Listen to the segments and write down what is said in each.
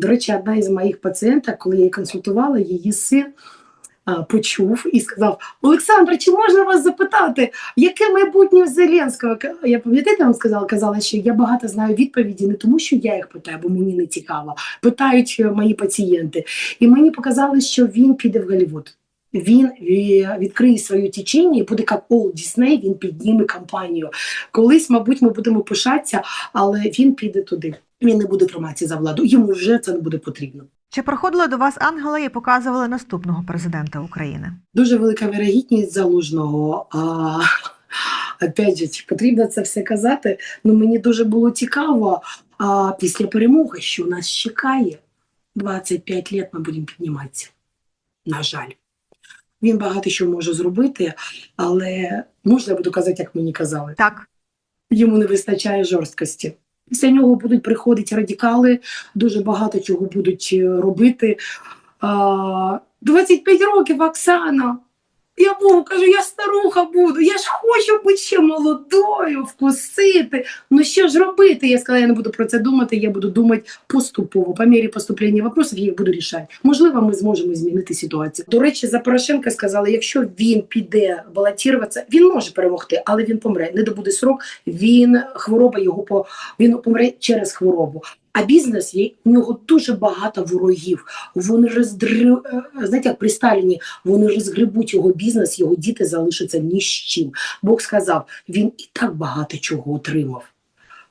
До речі, одна із моїх пацієнток, коли я її консультувала, її син почув і сказав: Олександр, чи можна вас запитати, яке майбутнє Зеленського? Я пам'ятаєте, вам сказала, казала, що я багато знаю відповіді не тому, що я їх питаю, бо мені не цікаво. Питають е, мої пацієнти. І мені показали, що він піде в Голлівуд. Він е, відкриє свою течення і буде як Олд Дісней, він підніме кампанію. Колись, мабуть, ми будемо пишатися, але він піде туди. Він не буде триматися за владу. Йому вже це не буде потрібно. Чи приходили до вас ангели і показували наступного президента України? Дуже велика вірогідність залужного. А, опять же, чи потрібно це все казати? Ну мені дуже було цікаво. А після перемоги, що нас чекає, 25 років ми будемо підніматися. На жаль. Він багато що може зробити, але можна я буду казати, як мені казали. Так, йому не вистачає жорсткості. Після нього будуть приходити радикали, дуже багато чого будуть е, робити. А, 25 років, Оксана. Я Богу кажу, я старуха буду, я ж хочу бути ще молодою, вкусити. Ну що ж робити? Я сказала, я не буду про це думати, я буду думати поступово. По мірі поступлення вопросів я їх буду рішати. Можливо, ми зможемо змінити ситуацію. До речі, за Порошенка сказали, якщо він піде балотуватися, він може перемогти, але він помре. Не добуде срок, він хвороба його по він помре через хворобу. А бізнес є у нього дуже багато ворогів. Вони роздри... е, знаєте, як при Сталіні, вони розгребуть його бізнес, його діти залишаться ні з чим. Бог сказав, він і так багато чого отримав.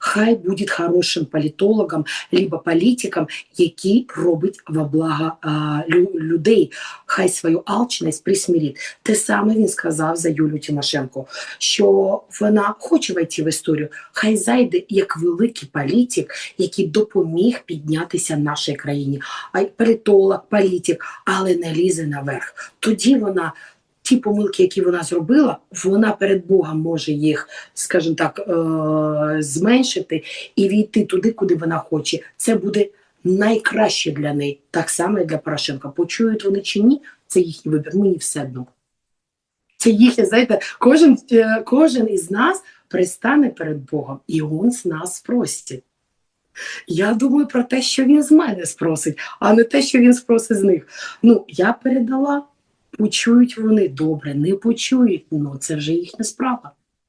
Хай буде хорошим політологом, либо політиком, який робить во благо а, лю- людей. Хай свою алчність присмірить. Те саме він сказав за Юлю Тимошенко, що вона хоче войти в історію. Хай зайде як великий політик, який допоміг піднятися нашій країні. А політолог, політик, але не лізе наверх. Тоді вона. Ті помилки, які вона зробила, вона перед Богом може їх, скажімо так, е- зменшити і війти туди, куди вона хоче. Це буде найкраще для неї, так само і для Порошенка. Почують вони чи ні, це їхній вибір. Мені все одно. Це їхнє, знаєте, кожен, е, кожен із нас пристане перед Богом, і він з нас спросить. Я думаю про те, що він з мене спросить, а не те, що він спросить з них. Ну, я передала, почують вони добре, не почують, ну це вже їхня справа.